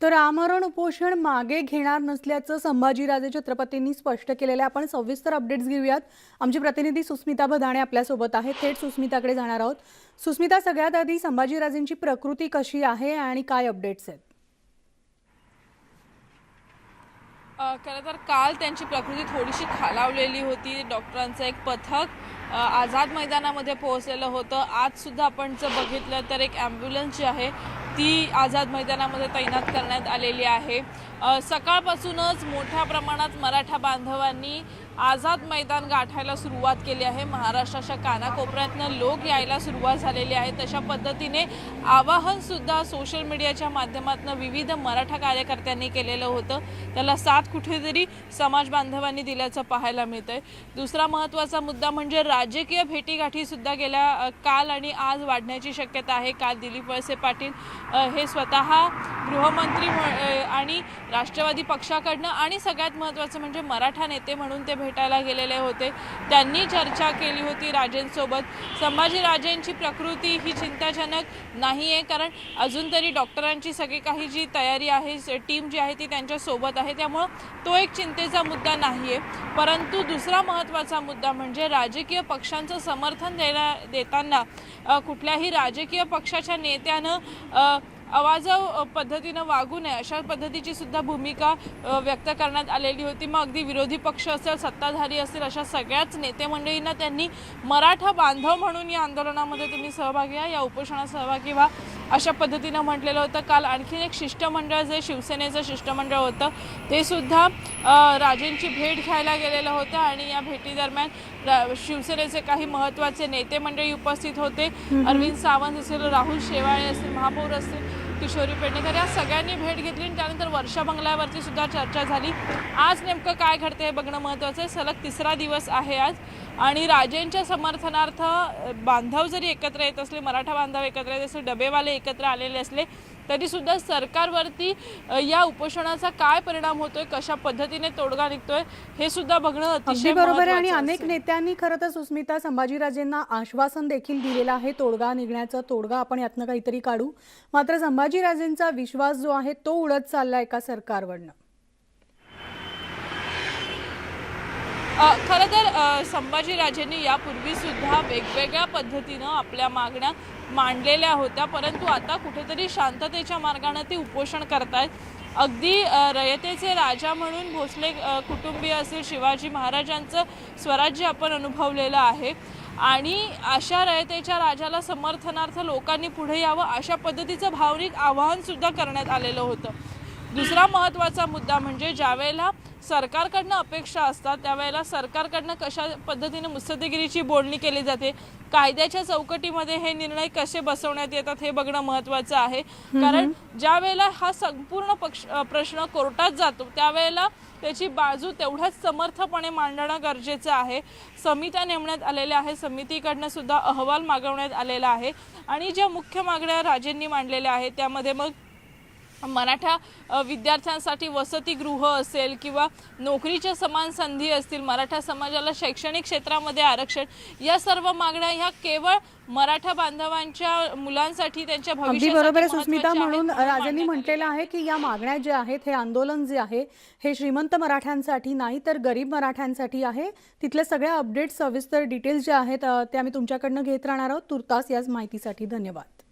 तर आमरण उपोषण मागे घेणार नसल्याचं संभाजीराजे छत्रपतींनी स्पष्ट केलेलं आपण सविस्तर अपडेट्स घेऊयात. आमची प्रतिनिधी सुस्मिता भदाणे आपल्यासोबत आहे थेट सुस्मिताकडे जाणार आहोत. सुस्मिता सगळ्यात आधी संभाजीराजेंची प्रकृती कशी आहे आणि काय अपडेट्स आहेत? खरं तर काल त्यांची प्रकृती थोडीशी खालावलेली होती. डॉक्टरांचं एक पथक आझाद मैदानामध्ये पोहोचलेलं होतं. आज सुद्धा आपण जर बघितलं तर एक ॲम्ब्युलन्स जी आहे ती आझाद मैदानामध्ये तैनात करण्यात आलेली आहे. सकाळपासूनच मोठ्या प्रमाणात मराठा बांधवांनी आझाद मैदान गाठायला सुरुवात केली आहे. महाराष्ट्राच्या कानाकोपऱ्यातनं लोक यायला सुरुवात झालेली आहे. तशा पद्धतीने आवाहनसुद्धा सोशल मीडियाच्या माध्यमातून विविध मराठा कार्यकर्त्यांनी केलेलं होतं. त्याला साथ कुठेतरी समाज बांधवांनी दिल्याचं पाहायला मिळतंय. दुसरा महत्त्वाचा मुद्दा म्हणजे राजकीय भेटीगाठीसुद्धा गेल्या काल आणि आज वाढण्याची शक्यता आहे. काल दिलीप वळसे पाटील हे स्वतः गृहमंत्री आणि राष्ट्रवादी पक्षाकडनं आणि सगळ्यात महत्त्वाचं म्हणजे मराठा नेते म्हणून ते भेटायला गेलेले होते. त्यांनी चर्चा केली होती राजेंसोबत. संभाजीराजेंची प्रकृती ही चिंताजनक नाही आहे कारण अजून तरी डॉक्टरांची सगळी काही जी तयारी आहे टीम जी आहे ती त्यांच्यासोबत आहे. त्यामुळं तो एक चिंतेचा मुद्दा नाही आहे परंतु दुसरा महत्त्वाचा मुद्दा म्हणजे राजकीय पक्षांचं समर्थन देण्या देताना कुठल्याही राजकीय पक्षाच्या नेत्यानं आवाजव पद्धतीनं वागू नये अशा पद्धतीची सुद्धा भूमिका व्यक्त करण्यात आलेली होती. मग अगदी विरोधी पक्ष असेल सत्ताधारी असतील अशा सगळ्याच नेते मंडळींना त्यांनी मराठा बांधव म्हणून या आंदोलनामध्ये तुम्ही सहभागी व्हा या उपोषणात सहभागी व्हा अशा पद्धतीनं म्हटलेलं होतं. काल आणखीन एक शिष्टमंडळ जे शिवसेनेचं शिष्टमंडळ होतं ते सुद्धा राजेंची भेट घ्यायला गेलेलं होतं आणि या भेटीदरम्यान शिवसेनेचे काही महत्त्वाचे नेते मंडळी उपस्थित होते. अरविंद सावंत असतील राहुल शेवाळे असतील महापौर असतील किशोरी पेडणेकर या सगळ्यांनी भेट घेतली आणि त्यानंतर वर्षा बंगल्यावरती सुद्धा चर्चा झाली. आज नेमकं काय घडतं हे बघणं महत्त्वाचं आहे. सलग तिसरा दिवस आहे आज. आणि राजेंच्या समर्थनार्थ बांधव जरी एकत्र येत असले मराठा बांधव एकत्र येत असले डबेवाले एकत्र आलेले असले तरी सुद्धा सरकारवरती या उपोषणाचा काय परिणाम होतोय कशा पद्धतीने तोडगा निघतोय हे सुद्धा बघणं अतिशय बरोबर आहे आणि अनेक. नेत्यांनी खरं तर सुस्मिता संभाजीराजेंना आश्वासन देखील दिलेलं आहे तोडगा निघण्याचा तोडगा आपण यातनं काहीतरी काढू मात्र संभाजीराजेंचा विश्वास जो आहे तो उडत चाललाय का सरकारवरनं खरं तर संभाजीराजेंनी यापूर्वीसुद्धा वेगवेगळ्या पद्धतीनं आपल्या मागण्या मांडलेल्या होत्या परंतु आता कुठेतरी शांततेच्या मार्गाने ते उपोषण करतायत. अगदी रयतेचे राजा म्हणून भोसले कुटुंबीय असेल शिवाजी महाराजांचं स्वराज्य आपण अनुभवलेलं आहे. आणि अशा रयतेच्या राजाला समर्थनार्थ लोकांनी पुढे यावं अशा पद्धतीचं भावनिक आवाहनसुद्धा करण्यात आलेलं होतं. दुसरा महत्त्वाचा मुद्दा म्हणजे ज्यावेळेला सरकारकडनं अपेक्षा असतात त्यावेळेला सरकारकडनं कशा पद्धतीने मुत्सद्देगिरीची बोलणी केली जाते कायद्याच्या चौकटीमध्ये हे निर्णय कसे बसवण्यात येतात हे बघणं महत्त्वाचं आहे. कारण ज्या वेळेला हा संपूर्ण पक्ष प्रश्न कोर्टात जातो त्यावेळेला त्याची बाजू तेवढ्याच समर्थपणे मांडणं गरजेचं आहे. समित्या नेमण्यात आलेल्या आहे समितीकडनं सुद्धा अहवाल मागवण्यात आलेला आहे. आणि ज्या मुख्य मागण्या राजेंनी मांडलेल्या आहेत त्यामध्ये मग मराठा विद्यार्थ्यांसाठी वसतिगृह असेल किंवा नोकरीच्या समान संधी असतील मराठा समाजाला शैक्षणिक क्षेत्रामध्ये आरक्षण या सर्व मागण्या ह्या केवळ मराठा बांधवांच्या मुलांसाठी त्यांच्या भविष्यासाठी बरोबर सुस्मिता. म्हणून राजांनी म्हटलेलं आहे की या मागण्या ज्या आहेत हे आंदोलन जे आहे हे श्रीमंत मराठ्यांसाठी नाही तर गरीब मराठ्यांसाठी आहे. तिथल्या सगळ्या अपडेट सविस्तर डिटेल्स ज्या आहेत त्या मी तुमच्याकडनं घेत राहणार आहोत. तुर्तास याच माहितीसाठी धन्यवाद.